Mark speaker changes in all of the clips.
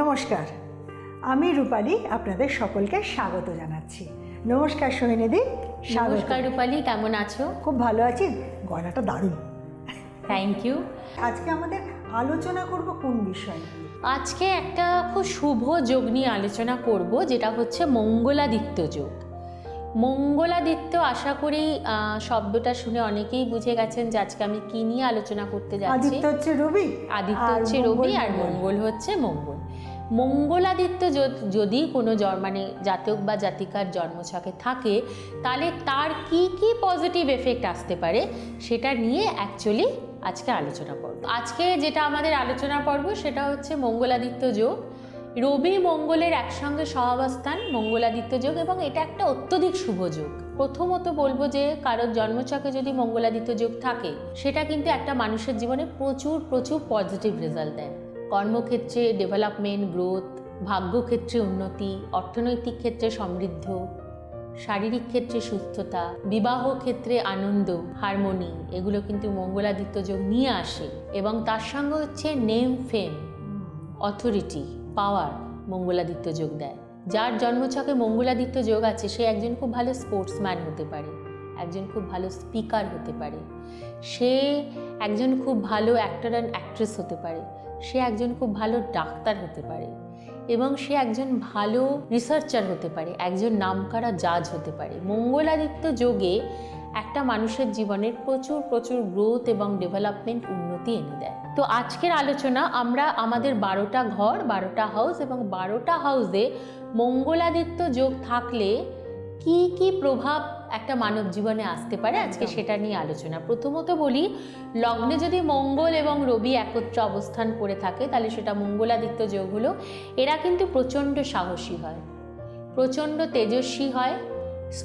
Speaker 1: নমস্কার। আমি রূপালী আপনাদের সকলকে স্বাগত জানাচ্ছি। নমস্কার সোহিনীদি
Speaker 2: নমস্কার রূপালী কেমন আছো?
Speaker 1: খুব ভালো আছি। গলাটা দারুণ।
Speaker 2: থ্যাংক ইউ
Speaker 1: আজকে আমাদের আলোচনা করব কোন বিষয়?
Speaker 2: আজকে একটা খুব শুভ যোগ নিয়ে আলোচনা করব যেটা হচ্ছে মঙ্গলাদিত্য যোগ। মঙ্গলাদিত্য আশা করি শব্দটা শুনে অনেকেই বুঝে গেছেন যে আজকে আমি কি নিয়ে আলোচনা করতে যাচ্ছি।
Speaker 1: আদিত্য হচ্ছে রবি
Speaker 2: আদিত্য হচ্ছে রবি আর মঙ্গল হচ্ছে মঙ্গল। মঙ্গলাদিত্য যদি কোনো মানে জাতক বা জাতিকার জন্মছকে থাকে, তাহলে তার কি কি পজিটিভ এফেক্ট আসতে পারে সেটা নিয়ে অ্যাকচুয়ালি আজকে আলোচনা করব। আজকে যেটা আমাদের আলোচনা পর্ব সেটা হচ্ছে মঙ্গলাদিত্য যোগ। রবি মঙ্গলের একসঙ্গে সহাবস্থান, মঙ্গলাদিত্য যোগ এবং এটা একটা অত্যধিক শুভ যোগ। প্রথমত বলব যে কারোর জন্মছকে যদি মঙ্গলাদিত্য যোগ থাকে, সেটা কিন্তু একটা মানুষের জীবনে প্রচুর প্রচুর পজিটিভ রেজাল্ট দেয়। কর্মক্ষেত্রে ডেভেলপমেন্ট গ্রোথ ভাগ্যক্ষেত্রে উন্নতি, অর্থনৈতিক ক্ষেত্রে সমৃদ্ধ, শারীরিক ক্ষেত্রে সুস্থতা, বিবাহ ক্ষেত্রে আনন্দ হারমোনি এগুলো কিন্তু মঙ্গলাদিত্য যোগ নিয়ে আসে। এবং তার সঙ্গে হচ্ছে name fame authority power Mangaladitya যোগ দেয়। যার জন্মছকে মঙ্গলাদিত্য যোগ আছে, সে একজন খুব ভালো স্পোর্টসম্যান হতে পারে, একজন খুব ভালো স্পিকার হতে পারে। সে একজন খুব ভালো অ্যাক্টর অ্যান্ড অ্যাক্ট্রেস হতে পারে। সে একজন খুব ভালো ডাক্তার হতে পারে এবং সে একজন ভালো রিসার্চার হতে পারে, একজন নামকরা জাজ হতে পারে। মঙ্গলাদিত্য যোগে একটা মানুষের জীবনের প্রচুর প্রচুর গ্রোথ এবং ডেভেলপমেন্ট উন্নতি এনে দেয়। তো আজকের আলোচনা আমরা আমাদের বারোটা ঘর, বারোটা হাউস এবং বারোটা হাউসে মঙ্গলাদিত্য যোগ থাকলে কি কি প্রভাব একটা মানব জীবনে আসতে পারে আজকে সেটা নিয়ে আলোচনা। প্রথমত বলি লগ্নে যদি মঙ্গল এবং রবি একত্র অবস্থান করে থাকে তাহলে সেটা মঙ্গলাদিত্য যোগ হলো। এরা কিন্তু প্রচণ্ড সাহসী হয় প্রচণ্ড তেজস্বী হয়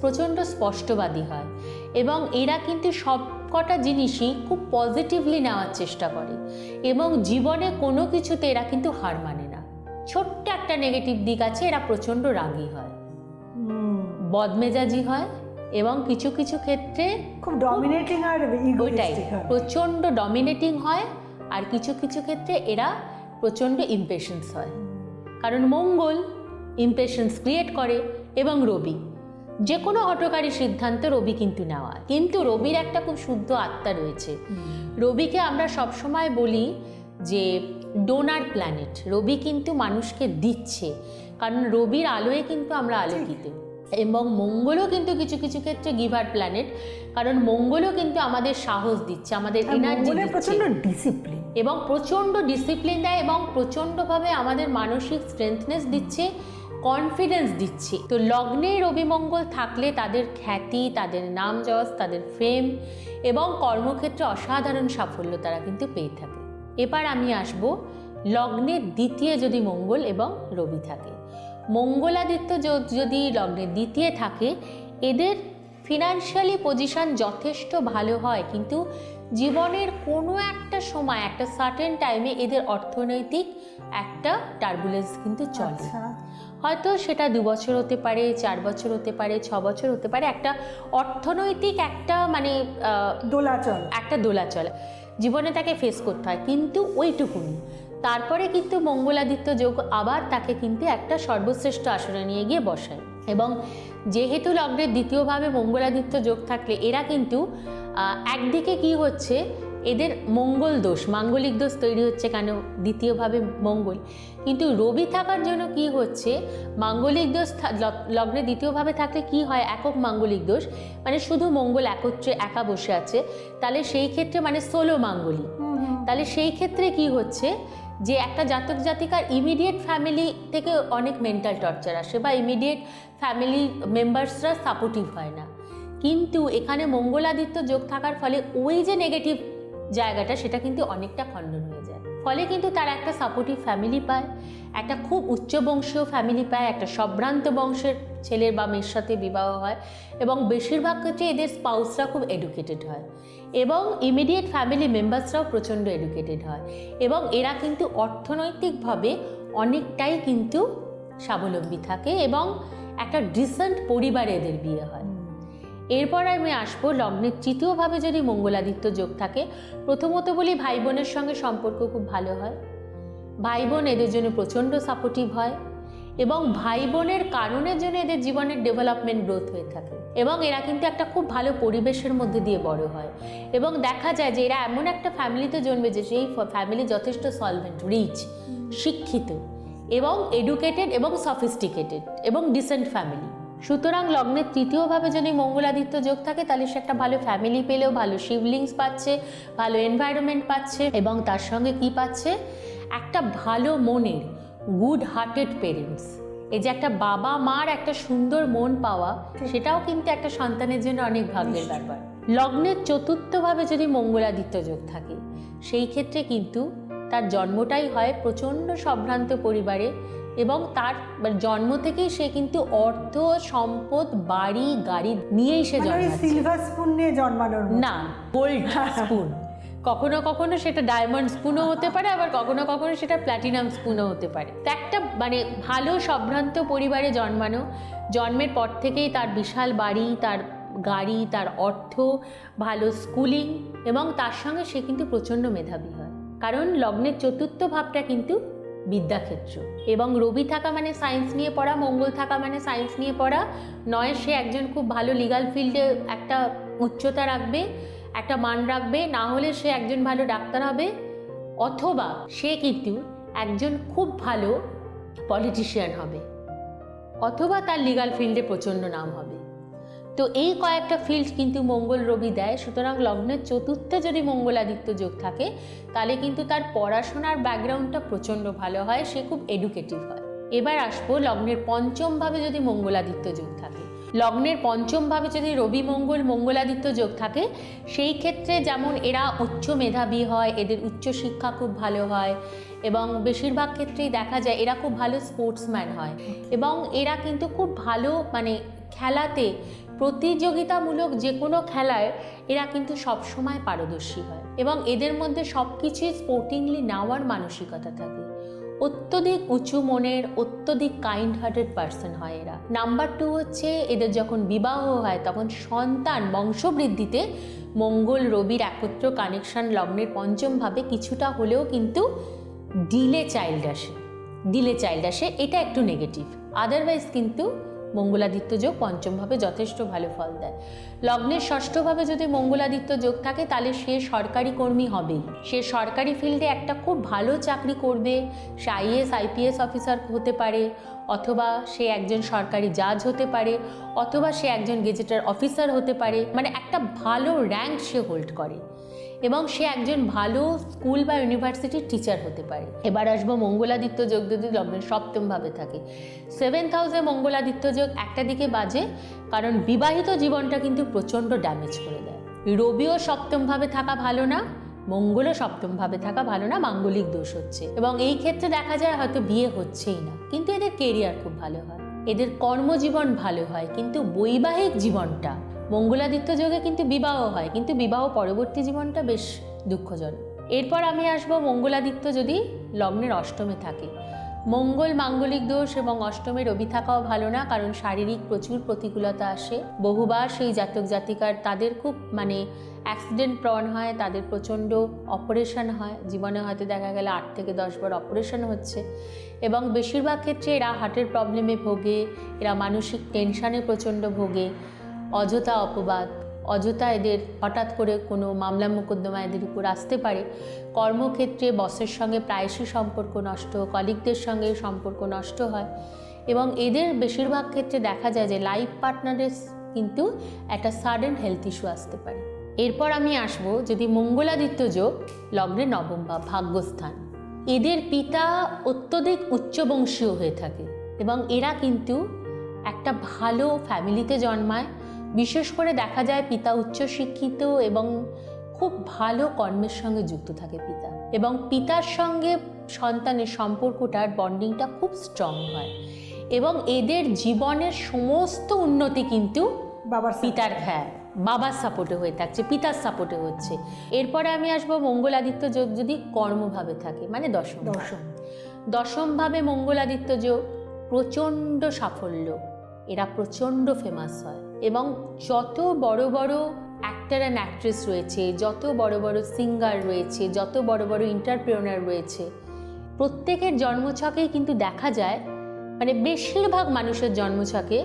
Speaker 2: প্রচণ্ড স্পষ্টবাদী হয় এবং এরা কিন্তু সব কটা জিনিসই খুব পজিটিভলি নেওয়ার চেষ্টা করে এবং জীবনে কোনো কিছুতে এরা কিন্তু হার মানে না। ছোট্ট একটা নেগেটিভ দিক আছে এরা প্রচণ্ড রাগী হয়। বদমেজাজি হয় এবং কিছু কিছু ক্ষেত্রে
Speaker 1: খুব ডমিনেটিং আর
Speaker 2: ওইটাই প্রচণ্ড ডমিনেটিং হয় আর কিছু কিছু ক্ষেত্রে এরা প্রচণ্ড ইমপেশেন্স হয়। কারণ মঙ্গল ইমপেশেন্স ক্রিয়েট করে এবং রবি যে কোনো হটকারী সিদ্ধান্ত রবি কিন্তু নেওয়া। কিন্তু রবির একটা খুব শুদ্ধ আত্মা রয়েছে। রবিকে আমরা সবসময় বলি যে ডোনার প্ল্যানেট রবি কিন্তু মানুষকে দিচ্ছে। কারণ রবির আলোয় কিন্তু আমরা আলোকিত। এবং মঙ্গলও কিন্তু কিছু কিছু ক্ষেত্রে গিভার প্ল্যানেট কারণ মঙ্গলও কিন্তু আমাদের সাহস দিচ্ছে আমাদের এনার্জি
Speaker 1: প্রচণ্ড ডিসিপ্লিন
Speaker 2: এবং প্রচণ্ড ডিসিপ্লিন দেয় এবং প্রচণ্ডভাবে আমাদের মানসিক স্ট্রেংথনেস দিচ্ছে কনফিডেন্স দিচ্ছে। তো লগ্নে রবিমঙ্গল থাকলে তাদের খ্যাতি তাদের নাম যশ তাদের ফেম এবং কর্মক্ষেত্রে অসাধারণ সাফল্য তারা কিন্তু পেয়ে থাকে। এবার আমি আসব লগ্নের দ্বিতীয় যদি মঙ্গল এবং রবি থাকে। মঙ্গলাদিত্য যদি লগ্নের দ্বিতীয় থাকে এদের ফিনান্সিয়ালি পজিশন যথেষ্ট ভালো হয়। কিন্তু জীবনের কোনো একটা সময় একটা সার্টেন টাইমে এদের অর্থনৈতিক একটা টার্বুলেন্স কিন্তু চলে।
Speaker 1: আচ্ছা।
Speaker 2: হয়তো সেটা দু বছর হতে পারে চার বছর হতে পারে ছ বছর হতে পারে একটা অর্থনৈতিক একটা মানে
Speaker 1: দোলাচল।
Speaker 2: একটা দোলাচল। জীবনে তাকে ফেস করতে হয়। কিন্তু ওইটুকুনি। তারপরে কিন্তু মঙ্গলাদিত্য যোগ আবার তাকে কিন্তু একটা সর্বশ্রেষ্ঠ আসনে নিয়ে গিয়ে বসায়। এবং যেহেতু লগ্নের দ্বিতীয়ভাবে মঙ্গলাদিত্য যোগ থাকলে এরা কিন্তু একদিকে কি হচ্ছে এদের মঙ্গল দোষ মাঙ্গলিক দোষ তৈরি হচ্ছে কেন? দ্বিতীয়ভাবে মঙ্গল। কিন্তু রবি থাকার জন্য কি হচ্ছে মাঙ্গলিক দোষ লগ্নে দ্বিতীয়ভাবে থাকলে কি হয়? একক মাঙ্গলিক দোষ। মানে শুধু মঙ্গল একত্রে একা বসে আছে তাহলে সেই ক্ষেত্রে মানে সোলো মাঙ্গলিক। তাহলে সেই ক্ষেত্রে কি হচ্ছে যে একটা জাতক জাতিকার ইমিডিয়েট ফ্যামিলি থেকে অনেক মেন্টাল টর্চার আসে বা ইমিডিয়েট ফ্যামিলি মেম্বার্সরা সাপোর্টিভ হয় না। কিন্তু এখানে মঙ্গলাদিত্য যোগ থাকার ফলে ওই যে নেগেটিভ জায়গাটা, সেটা কিন্তু অনেকটা খণ্ডন হয়ে ফলে কিন্তু তার একটা সাপোর্টিভ ফ্যামিলি পায়, একটা খুব উচ্চ বংশীয় ফ্যামিলি পায়, একটা সম্ভ্রান্ত বংশের ছেলের বা মেয়ের সাথে বিবাহ হয় এবং বেশিরভাগ ক্ষেত্রে এদের স্পাউসরা খুব এডুকেটেড হয় এবং ইমিডিয়েট ফ্যামিলি মেম্বার্সরাও প্রচণ্ড এডুকেটেড হয় এবং এরা কিন্তু অর্থনৈতিকভাবে অনেকটাই কিন্তু স্বাবলম্বী থাকে এবং একটা ডিসেন্ট পরিবারে এদের বিয়ে হয়। এরপর আমি আসব লগ্নের তৃতীয়ভাবে যদি মঙ্গলাদিত্য যোগ থাকে, প্রথমত বলি ভাই বোনের সঙ্গে সম্পর্ক খুব ভালো হয়। ভাই বোন এদের জন্য প্রচণ্ড সাপোর্টিভ হয় এবং ভাই বোনের কারণের জন্য এদের জীবনের ডেভেলপমেন্ট গ্রোথ হয়ে থাকে এবং এরা কিন্তু একটা খুব ভালো পরিবেশের মধ্যে দিয়ে বড় হয় এবং দেখা যায় যে এরা এমন একটা ফ্যামিলিতে জন্মে যে সেই ফ্যামিলি যথেষ্ট সলভেন্ট রিচ শিক্ষিত এবং এডুকেটেড এবং সফিস্টিকেটেড এবং ডিসেন্ট ফ্যামিলি সুতরাং লগ্নের তৃতীয়ভাবে যদি মঙ্গলাদিত্য যোগ থাকে তাহলে সে একটা ভালো ফ্যামিলি পেলেও ভালো শিবলিংস পাচ্ছে ভালো এনভায়রনমেন্ট পাচ্ছে এবং তার সঙ্গে কি পাচ্ছে? একটা ভালো মনের গুড হার্টেড পেরেন্টস এই যে একটা বাবা মার একটা সুন্দর মন পাওয়া সেটাও কিন্তু একটা সন্তানের জন্য অনেক ভাগ্যের ব্যাপার। লগ্নের চতুর্থভাবে যদি মঙ্গলাদিত্য যোগ থাকে সেই ক্ষেত্রে কিন্তু তার জন্মটাই হয় প্রচণ্ড সম্ভ্রান্ত পরিবারে এবং তার মানে জন্ম থেকেই সে কিন্তু অর্থ সম্পদ বাড়ি গাড়ি নিয়েই সে
Speaker 1: সিলভার স্পুন নিয়ে জন্মানোর
Speaker 2: না গোল্ড স্পুন কখনো কখনো সেটা ডায়মন্ড স্পুনও হতে পারে আবার কখনো কখনো সেটা প্ল্যাটিনাম স্পুনও হতে পারে। তো একটা মানে ভালো সম্ভ্রান্ত পরিবারে জন্মানো জন্মের পর থেকেই তার বিশাল বাড়ি তার গাড়ি তার অর্থ ভালো স্কুলিং এবং তার সঙ্গে সে কিন্তু প্রচণ্ড মেধাবী হয়। কারণ লগ্নের চতুর্থ ভাবটা কিন্তু বিদ্যাক্ষেত্র। এবং রবি থাকা মানে সায়েন্স নিয়ে পড়া, মঙ্গল থাকা মানে সায়েন্স নিয়ে পড়া। নয়, সে একজন খুব ভালো লিগাল ফিল্ডে একটা উচ্চতা রাখবে, একটা মান রাখবে, না হলে সে একজন ভালো ডাক্তার হবে। অথবা সে কিন্তু একজন খুব ভালো পলিটিশিয়ান হবে। অথবা তার লিগাল ফিল্ডে প্রচণ্ড নাম হবে। তো এই কয়েকটা ফিল্ড কিন্তু মঙ্গল রবি দেয়। সুতরাং লগ্নের চতুর্থে যদি মঙ্গলাদিত্য যোগ থাকে, তাহলে কিন্তু তার পড়াশোনার ব্যাকগ্রাউন্ডটা প্রচণ্ড ভালো হয়, সে খুব এডুকেটিভ হয়। এবার আসব লগ্নের পঞ্চমভাবে যদি মঙ্গলাদিত্য যোগ থাকে। লগ্নের পঞ্চমভাবে যদি রবি মঙ্গল, মঙ্গলাদিত্য যোগ থাকে, সেই ক্ষেত্রে যেমন এরা উচ্চ মেধাবী হয়, এদের উচ্চ শিক্ষা খুব ভালো হয় এবং বেশিরভাগ ক্ষেত্রেই দেখা যায় এরা খুব ভালো স্পোর্টসম্যান হয়। এবং এরা কিন্তু খুব ভালো মানে খেলাতে প্রতিযোগিতামূলক যে কোনো খেলায় এরা কিন্তু সবসময় পারদর্শী হয় এবং এদের মধ্যে সব কিছুই স্পোর্টিংলি নেওয়ার মানসিকতা থাকে। অত্যধিক উঁচু মনের, অত্যধিক কাইন্ড হার্টেড পার্সন হয় এরা। নাম্বার টু হচ্ছে এদের যখন বিবাহ হয়, তখন সন্তান বংশবৃদ্ধিতে মঙ্গল, রবির একত্র কানেকশন লগ্নের পঞ্চম ভাবে কিছুটা হলেও কিন্তু ডিলে চাইল্ড আসে। ডিলে চাইল্ড আসে, এটা একটু নেগেটিভ আদারওয়াইজ কিন্তু মঙ্গলাদিত্য যোগ পঞ্চমভাবে যথেষ্ট ভালো ফল দেয়। লগ্নের ষষ্ঠভাবে যদি মঙ্গলাদিত্য যোগ থাকে, তাহলে সে সরকারি কর্মী হবেই সে সরকারি ফিল্ডে একটা খুব ভালো চাকরি করবে। সে আইএস আইপিএস অফিসার হতে পারে, অথবা সে একজন সরকারি জাজ হতে পারে, অথবা সে একজন গেজেটার অফিসার হতে পারে। মানে একটা ভালো র্যাঙ্ক সে হোল্ড করে। এবং সে একজন ভালো স্কুল বা ইউনিভার্সিটির টিচার হতে পারে। এবার আসব মঙ্গলাদিত্য যোগ যদি লগ্নের সপ্তমভাবে থাকে। সেভেন্থ হাউসে মঙ্গলাদিত্য যোগ একটা দিকে বাজে, কারণ বিবাহিত জীবনটা কিন্তু প্রচণ্ড ড্যামেজ করে দেয়। রবিও সপ্তমভাবে থাকা ভালো না, মঙ্গলও সপ্তমভাবে থাকা ভালো না, মাঙ্গলিক দোষ হচ্ছে। এবং এই ক্ষেত্রে দেখা যায় হয়তো বিয়ে হচ্ছেই না। কিন্তু এদের কেরিয়ার খুব ভালো হয়। এদের কর্মজীবন ভালো হয়, কিন্তু বৈবাহিক জীবনটা মঙ্গলাদিত্য যোগে কিন্তু বিবাহ হয়, কিন্তু বিবাহ পরবর্তী জীবনটা বেশ দুঃখজনক। এরপর আমি আসব মঙ্গলাদিত্য যদি লগ্নের অষ্টমে থাকে। মঙ্গল মাঙ্গলিক দোষ এবং অষ্টমে রবি থাকাও ভালো না, কারণ শারীরিক প্রচুর প্রতিকূলতা আসে। বহুবার সেই জাতক জাতিকার তাদের খুব মানে অ্যাক্সিডেন্ট প্রণ হয়, তাদের প্রচণ্ড অপারেশন হয়। জীবনে হয়তো দেখা গেলে আট থেকে দশ বার অপারেশন হচ্ছে। এবং বেশিরভাগ ক্ষেত্রে এরা হার্টের প্রবলেমে ভোগে, এরা মানসিক টেনশানে প্রচণ্ড ভোগে। অযথা অপবাদ, অযথা এদের হঠাৎ করে কোনো মামলা মোকদ্দমা এদের উপর আসতে পারে, কর্মক্ষেত্রে বসের সঙ্গে প্রায়শই সম্পর্ক নষ্ট কলিগদের সঙ্গে সম্পর্ক নষ্ট হয় এবং এদের বেশিরভাগ ক্ষেত্রে দেখা যায় যে লাইফ পার্টনারের কিন্তু একটা সাডেন হেলথ ইস্যু আসতে পারে। এরপর আমি আসব যদি মঙ্গলাদিত্য যোগ, লগ্নে নবম বা ভাগ্যস্থান। এদের পিতা অত্যধিক উচ্চবংশীয় হয়ে থাকে এবং এরা কিন্তু একটা ভালো ফ্যামিলিতে জন্মায় বিশেষ করে দেখা যায় পিতা উচ্চশিক্ষিত এবং খুব ভালো কর্মের সঙ্গে যুক্ত থাকে পিতা। এবং পিতার সঙ্গে সন্তানের সম্পর্কটার বন্ডিংটা খুব স্ট্রং হয়। এবং এদের জীবনের সমস্ত উন্নতি কিন্তু
Speaker 1: বাবার
Speaker 2: পিতার হ্যাঁ বাবার সাপোর্টে হয়ে থাকছে পিতার সাপোর্টে হচ্ছে। এরপরে আমি আসব মঙ্গলাদিত্য যোগ যদি কর্মভাবে থাকে মানে দশম
Speaker 1: দশম।
Speaker 2: দশমভাবে মঙ্গলাদিত্য যোগ প্রচণ্ড সাফল্য। এরা প্রচণ্ড ফেমাস হয়। এবং যত বড় বড় অ্যাক্টার অ্যান্ড অ্যাক্ট্রেস রয়েছে, যত বড় বড় সিঙ্গার রয়েছে, যত বড় বড় এন্টারপ্রেনার রয়েছে, প্রত্যেকের জন্মছকেই কিন্তু দেখা যায় মানে বেশিরভাগ মানুষের জন্মছকে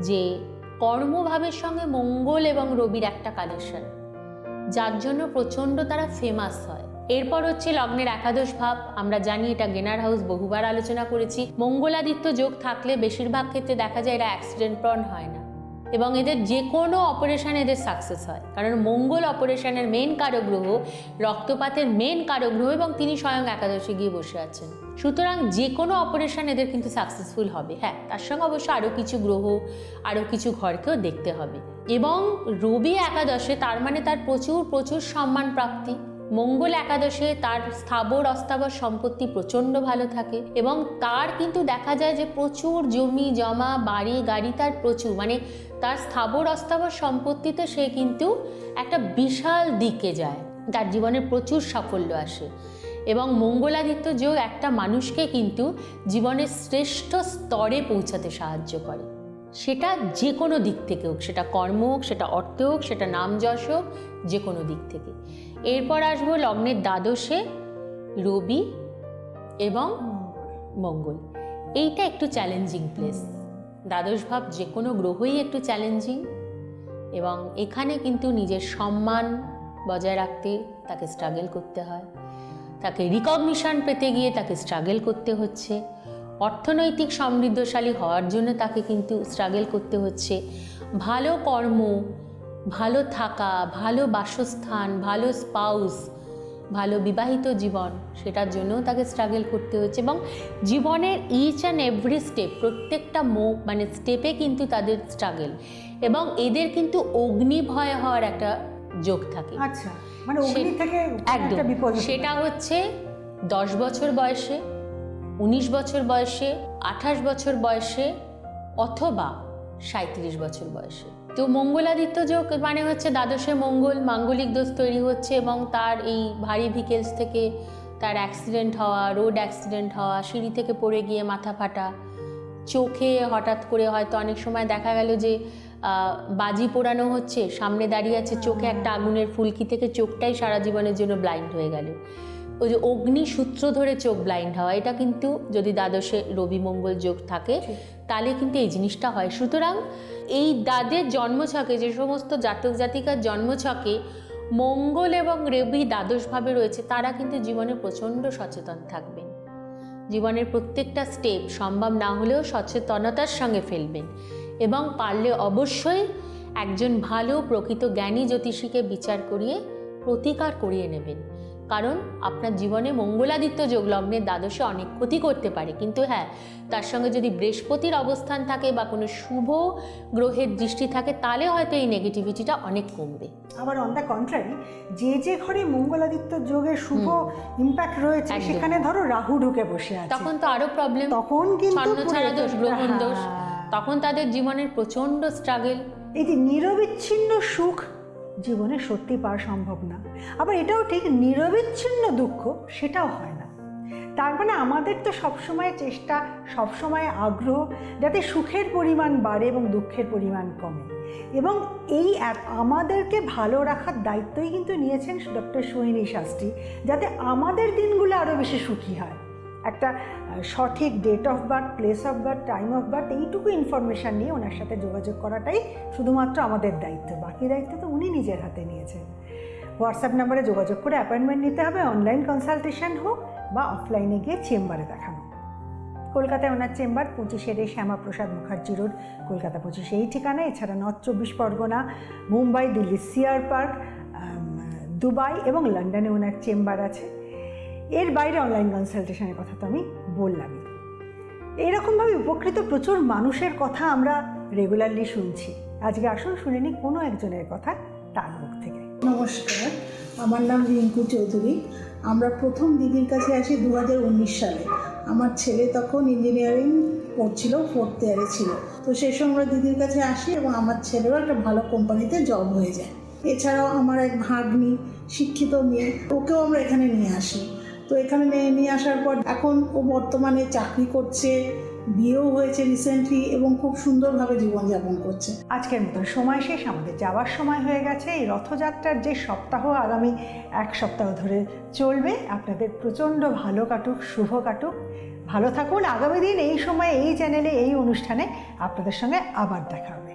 Speaker 2: যে কর্মভাবের সঙ্গে মঙ্গল এবং রবির একটা কানেকশন যার জন্য প্রচণ্ড তারা ফেমাস হয়। এরপর হচ্ছে লগ্নের একাদশ ভাব, আমরা জানি এটা গেনার হাউস বহুবার আলোচনা করেছি। মঙ্গলাদিত্য যোগ থাকলে বেশিরভাগ ক্ষেত্রে দেখা যায় এরা অ্যাক্সিডেন্ট প্রণ হয় না। এবং এদের যে কোনো অপারেশন এদের সাকসেস হয়। কারণ মঙ্গল অপারেশনের মেন কারক গ্রহ রক্তপাতের মেন কারক গ্রহ এবং তিনি স্বয়ং একাদশে গিয়ে বসে আছেন। সুতরাং যে কোনো অপারেশন এদের কিন্তু সাকসেসফুল হবে। হ্যাঁ তার সঙ্গে অবশ্য আরও কিছু গ্রহ আরও কিছু ঘরকেও দেখতে হবে। এবং রবি একাদশে তার মানে তার প্রচুর প্রচুর সম্মান প্রাপ্তি। মঙ্গল একাদশে তার স্থাবর অস্থাবর সম্পত্তি প্রচণ্ড ভালো থাকে এবং তার কিন্তু দেখা যায় যে প্রচুর জমি, জমা, বাড়ি, গাড়ি তার প্রচুর। মানে তার স্থাবর অস্থাবর সম্পত্তিতে সে কিন্তু একটা বিশাল দিকে যায়। তার জীবনে প্রচুর সাফল্য আসে। এবং মঙ্গলাদিত্য যোগ একটা মানুষকে কিন্তু জীবনের শ্রেষ্ঠ স্তরে পৌঁছাতে সাহায্য করে। সেটা যে কোনো দিক থেকে হোক, সেটা কর্ম হোক, সেটা অর্থ হোক, সেটা নাম যশ হোক, যে কোনো দিক থেকে। এরপর আসব লগ্নের দ্বাদশে রবি এবং মঙ্গল। এইটা একটু চ্যালেঞ্জিং প্লেস দ্বাদশ ভাব যে কোনো গ্রহই একটু চ্যালেঞ্জিং এবং এখানে কিন্তু নিজের সম্মান বজায় রাখতে তাকে স্ট্রাগল করতে হয়। তাকে রিকগনিশন পেতে গিয়ে তাকে স্ট্রাগল করতে হচ্ছে। অর্থনৈতিক সমৃদ্ধশালী হওয়ার জন্য তাকে কিন্তু স্ট্রাগল করতে হচ্ছে। ভালো কর্ম ভালো থাকা ভালো বাসস্থান ভালো স্পাউস ভালো বিবাহিত জীবন সেটার জন্যও তাকে স্ট্রাগল করতে হচ্ছে এবং জীবনের ইচ অ্যান্ড এভরি স্টেপ প্রত্যেকটা মো মানে স্টেপে কিন্তু তাদের স্ট্রাগল এবং এদের কিন্তু অগ্নি ভয় হওয়ার একটা যোগ থাকে।
Speaker 1: আচ্ছা মানে অগ্নি থেকে
Speaker 2: একদম সেটা হচ্ছে দশ বছর বয়সে উনিশ বছর বয়সে, আঠাশ বছর বয়সে অথবা সাঁত্রিশ বছর বয়সে। তো মঙ্গলাদিত্য যোগ মানে হচ্ছে দ্বাদশে মঙ্গল, মাঙ্গলিক দোষ তৈরি হচ্ছে এবং তার এই ভারী ভিকেলস থেকে তার অ্যাক্সিডেন্ট হওয়া রোড অ্যাক্সিডেন্ট হওয়া, সিঁড়ি থেকে পড়ে গিয়ে মাথা ফাটা, চোখে হঠাৎ করে হয়তো অনেক সময় দেখা গেল যে বাজি পোড়ানো হচ্ছে, সামনে দাঁড়িয়ে আছে চোখে একটা আগুনের ফুলকি থেকে চোখটাই সারা জীবনের জন্য ব্লাইন্ড হয়ে গেল। ওই যে অগ্নি সূত্র ধরে চোখ ব্লাইন্ড হওয়া এটা কিন্তু যদি দ্বাদশে রবি মঙ্গল যোগ থাকে তাহলে কিন্তু এই জিনিসটা হয়। সুতরাং এই দাদের জন্মছকে যে সমস্ত জাতক জাতিকার জন্মছকে মঙ্গল এবং রবি দ্বাদশভাবে রয়েছে তারা কিন্তু জীবনে প্রচণ্ড সচেতন থাকবেন। জীবনের প্রত্যেকটা স্টেপ সম্ভব না হলেও সচেতনতার সঙ্গে ফেলবেন এবং পারলে অবশ্যই একজন ভালো প্রকৃত জ্ঞানী জ্যোতিষীকে বিচার করিয়ে প্রতিকার করিয়ে নেবেন। কারণ আপনার জীবনে মঙ্গলাদিত্য যোগ লগ্নের দ্বাদশে অনেক ক্ষতি করতে পারে। কিন্তু হ্যাঁ তার সঙ্গে যদি বৃহস্পতির অবস্থান থাকে বা কোনো শুভ গ্রহের দৃষ্টি থাকে তাহলে হয়তো এই নেগেটিভিটিটা অনেক কমবে।
Speaker 1: আবার অন দ্য কন্ট্রারি যে যে ঘরে মঙ্গলাদিত্য যোগের শুভ ইম্প্যাক্ট রয়েছে সেখানে ধরো রাহু ঢুকে বসে আছে।
Speaker 2: তখন তো আরও প্রবলেম
Speaker 1: তখন কিন্তু
Speaker 2: ছাড়া দোষ গ্রহণ দোষ।
Speaker 1: হ্যাঁ।
Speaker 2: তখন তাদের জীবনের প্রচণ্ড স্ট্রাগল
Speaker 1: এই যে নিরবিচ্ছিন্ন সুখ জীবনে সত্যি পাওয়া সম্ভব না। আবার এটাও ঠিক নিরবিচ্ছিন্ন দুঃখ, সেটাও হয় না। তার মানে আমাদের তো সবসময় চেষ্টা, সবসময় আগ্রহ যাতে সুখের পরিমাণ বাড়ে এবং দুঃখের পরিমাণ কমে। এবং এই আমাদেরকে ভালো রাখার দায়িত্বই কিন্তু নিয়েছেন ডক্টর সোহিনী শাস্ত্রী, যাতে আমাদের দিনগুলো আরও বেশি সুখী হয়। একটা সঠিক date of birth place of birth time of birth এইটুকু ইনফরমেশান নিয়ে ওনার সাথে যোগাযোগ করাটাই শুধুমাত্র আমাদের দায়িত্ব। বাকি দায়িত্ব তো উনি নিজের হাতে নিয়েছেন। হোয়াটসঅ্যাপ নাম্বারে যোগাযোগ করে অ্যাপয়েন্টমেন্ট নিতে হবে অনলাইন কনসালটেশন হোক বা অফলাইনে গিয়ে চেম্বারে দেখানো। কলকাতায় ওনার চেম্বার পঁচিশের শ্যামাপ্রসাদ মুখার্জি রোড কলকাতা পঁচিশে এই ঠিকানা এছাড়া নর্থ চব্বিশ পরগনা, মুম্বাই, দিল্লি সিয়ার পার্ক দুবাই এবং লন্ডনে ওনার চেম্বার আছে। এর বাইরে অনলাইন কনসালটেশনের কথা তো আমি বললামই। এরকমভাবে উপকৃত প্রচুর মানুষের কথা আমরা রেগুলারলি শুনছি। আজকে আসুন শুনে নিই কোনো একজনের কথা তার মুখ থেকে।
Speaker 3: নমস্কার, আমার নাম রিঙ্কু চৌধুরী। আমরা প্রথম দিদির কাছে আসি দু হাজার উনিশ সালে। আমার ছেলে তখন ইঞ্জিনিয়ারিং পড়ছিল ফোর্থ ইয়ারে ছিল। তো সেই সময় আমরা দিদির কাছে আসি এবং আমার ছেলেরও একটা ভালো কোম্পানিতে জব হয়ে যায়। এছাড়াও আমার এক ভাগ্নি, শিক্ষিত মেয়ে, ওকেও আমরা এখানে নিয়ে আসি। তো এখানে নিয়ে নিয়ে আসার পর এখন ও বর্তমানে চাকরি করছে, বিয়েও হয়েছে রিসেন্টলি এবং খুব সুন্দরভাবে জীবনযাপন করছে।
Speaker 1: আজকের মতন সময় শেষ, আমাদের যাওয়ার সময় হয়ে গেছে। এই রথযাত্রার যে সপ্তাহ আগামী এক সপ্তাহ ধরে চলবে, আপনাদের প্রচণ্ড ভালো কাটুক, শুভ কাটুক। ভালো থাকুন। আগামী দিন এই সময় এই চ্যানেলে এই অনুষ্ঠানে আপনাদের সঙ্গে আবার দেখা হবে।